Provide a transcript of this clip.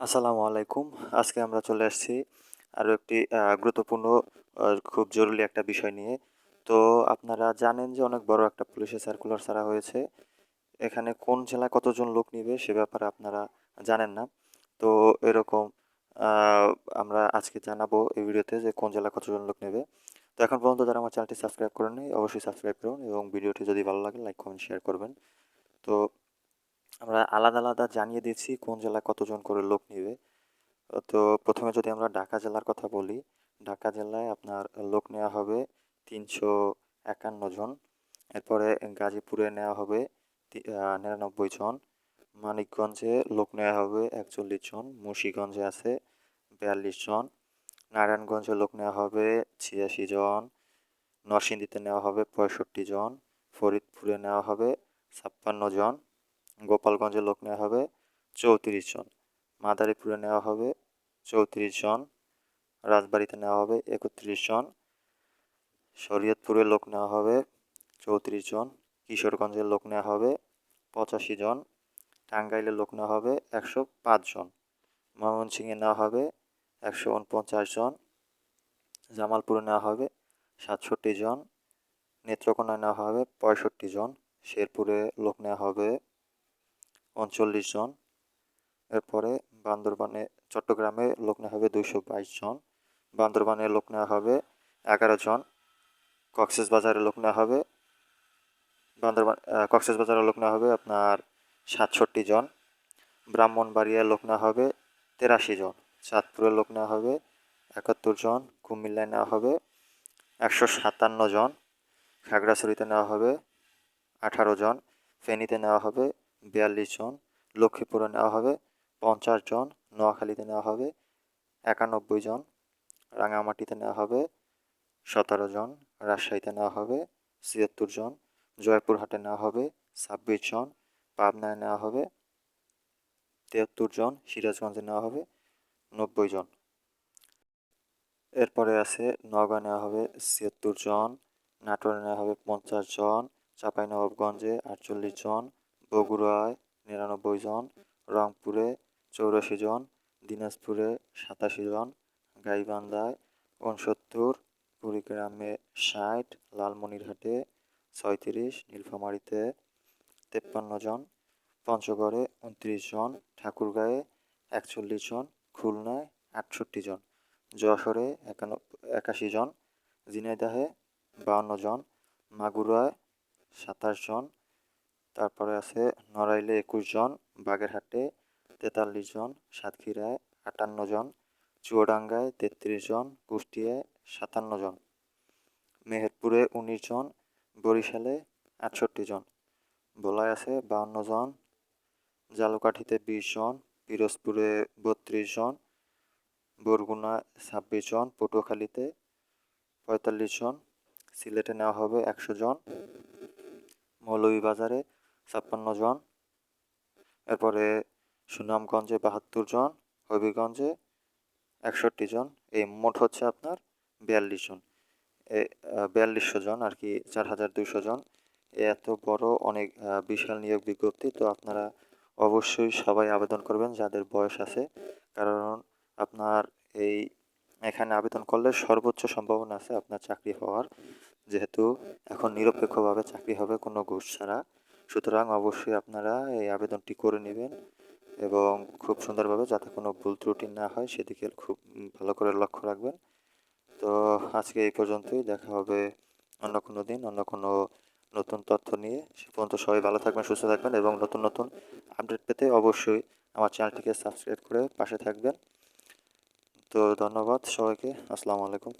আসসালামু আলাইকুম। আজকে আমরা চলে আসছি আরও একটি গুরুত্বপূর্ণ খুব জরুরি একটা বিষয় নিয়ে। তো আপনারা জানেন যে অনেক বড় একটা পুলিশের সার্কুলার ছাড়া হয়েছে। এখানে কোন জেলায় কতজন লোক নিবে সে ব্যাপারে আপনারা জানেন না। তো এরকম আমরা আজকে জানাব এই ভিডিওতে যে কোন জেলায় কতজন লোক নেবে। তো এখন পর্যন্ত যারা আমার চ্যানেলটি সাবস্ক্রাইব করেননি, অবশ্যই সাবস্ক্রাইব করুন এবং ভিডিওটি যদি ভালো লাগে, লাইক, কমেন্ট, শেয়ার করবেন। তো আমরা আলাদা আলাদা জানিয়ে দিচ্ছি কোন জেলায় কতজন করে লোক নেবে। তো প্রথমে যদি আমরা ঢাকা জেলার কথা বলি, ঢাকা জেলায় আপনার লোক নেওয়া হবে তিনশো একান্ন জন। এরপরে গাজীপুরে নেওয়া হবে নিরানব্বই জন। মানিকগঞ্জে লোক নেওয়া হবে একচল্লিশ জন। মুন্সিগঞ্জে আছে বিয়াল্লিশ জন। নারায়ণগঞ্জে লোক নেওয়া হবে ছিয়াশি জন। নরসিংদীতে নেওয়া হবে পঁয়ষট্টি জন। ফরিদপুরে নেওয়া হবে ছাপ্পান্ন জন। গোপালগঞ্জে লোক নেওয়া হবে চৌত্রিশ জন মাদারীপুরে নেওয়া হবে চৌত্রিশ জন রাজবাড়িতে নেওয়া হবে একত্রিশ জন শরীয়তপুরে লোক নেওয়া হবে চৌত্রিশ জন কিশোরগঞ্জের লোক নেওয়া হবে পঁচাশি জন টাঙ্গাইলের লোক নেওয়া হবে একশো পাঁচ জন ময়মনসিংহে নেওয়া হবে একশো উনপঞ্চাশ জন জামালপুরে নেওয়া হবে সাতষট্টি জন নেত্রকোনায় নেওয়া হবে পঁয়ষট্টি জন শেরপুরে লোক নেওয়া হবে উনচল্লিশ জন। এরপরে বান্দরবানে চট্টগ্রামে লোক নেওয়া হবে দুইশো বাইশ জন। বান্দরবানে লোক নেওয়া হবে এগারো জন। কক্সেস বাজারে লোক নেওয়া হবে বান্দরবান কক্সেস বাজারে লোক নেওয়া হবে আপনার সাতষট্টি জন। ব্রাহ্মণবাড়িয়ায় লোক নেওয়া হবে তেরাশি জন। চাঁদপুরে লোক নেওয়া হবে একাত্তর জন। কুমিল্লায় নেওয়া হবে একশো সাতান্ন জন। খাগড়াছড়িতে নেওয়া হবে আঠারো জন। ফেনীতে নেওয়া হবে বিয়াল্লিশ জন, লক্ষ্মীপুরে নেওয়া হবে, পঞ্চাশ জন, নোয়াখালীতে নেওয়া হবে, একানব্বই জন, রাঙামাটিতে নেওয়া হবে, সতেরো জন, রাজশাহীতে নেওয়া হবে, ছিয়াত্তর জন, জয়পুরহাটে নেওয়া হবে, ছাব্বিশ জন, পাবনায় নেওয়া হবে তিয়াত্তর জন, সিরাজগঞ্জে নেওয়া হবে, নব্বই জন। এরপরে আছে নওগাঁ নেওয়া হবে ছিয়াত্তর জন, নাটোরে নেওয়া হবে পঞ্চাশ জন, চাঁপাইনবাবগঞ্জে আটচল্লিশ জন বগুড়ায় নিরানব্বই জন, রংপুরে চৌরাশি জন, দিনাজপুরে সাতাশি জন, গাইবান্ধায় উনসত্তর কুড়িগ্রামে ষাট, লালমনিরহাটে ছয়ত্রিশ, নীলফামারিতে তেপ্পান্ন জন, পঞ্চগড়ে উনত্রিশ জন, ঠাকুরগাঁয়ে একচল্লিশ জন, খুলনায় আটষট্টি জন, যশোরে একাশি জন, ঝিনাইদহে বাউন্ন জন, মাগুরায় সাতাশ জন তারপরে আছে নড়াইলে একুশ জন, বাগেরহাটে তেতাল্লিশ জন, সাতক্ষীরায় আটান্ন জন, চুয়াডাঙ্গায় তেত্রিশ জন, কুষ্টিয়ায় সাতান্ন জন। মেহেরপুরে উনিশ জন, বরিশালে আটষট্টি জন। ভোলায় আছে বাউন্ন জন, জালুকাঠিতে বিশ জন, পিরোজপুরে বত্রিশ জন বরগুনা ছাব্বিশ জন, পটুয়াখালীতে পঁয়তাল্লিশ জন, সিলেটে নেওয়া হবে একশো জন, মৌলভীবাজারে ছাপ্পান্ন জন। এরপরে সুনামগঞ্জে বাহাত্তর জন, হবিগঞ্জে একষট্টি জন, এই মোট হচ্ছে আপনার বিয়াল্লিশ জন। বিয়াল্লিশশো জন আর কি, চার হাজার দুশো জন। এত বড় অনেক বিশাল নিয়োগ বিজ্ঞপ্তি, তো আপনারা অবশ্যই সবাই আবেদন করবেন যাদের বয়স আছে। কারণ আপনার এই, এখানে আবেদন করলে সর্বোচ্চ সম্ভাবনা আছে আপনার চাকরি হওয়ার। যেহেতু এখন নিরপেক্ষভাবে চাকরি হবে কোনো ঘুষ ছাড়া। সুতরাং অবশ্যই আপনারা এই আবেদনটি করে নেবেন এবং খুব সুন্দরভাবে যাতে কোনো ভুল ত্রুটি না হয় সেদিকে খুব ভালো করে লক্ষ্য রাখবেন। তো আজকে এই পর্যন্তই, দেখা হবে অন্য কোনো দিন, অন্য কোনো নতুন তথ্য নিয়ে। সে পর্যন্ত সবাই ভালো থাকবেন, সুস্থ থাকবেন এবং নতুন নতুন আপডেট পেতে অবশ্যই আমার চ্যানেলটিকে সাবস্ক্রাইব করে পাশে থাকবেন। তো ধন্যবাদ সবাইকে, আসসালামু আলাইকুম।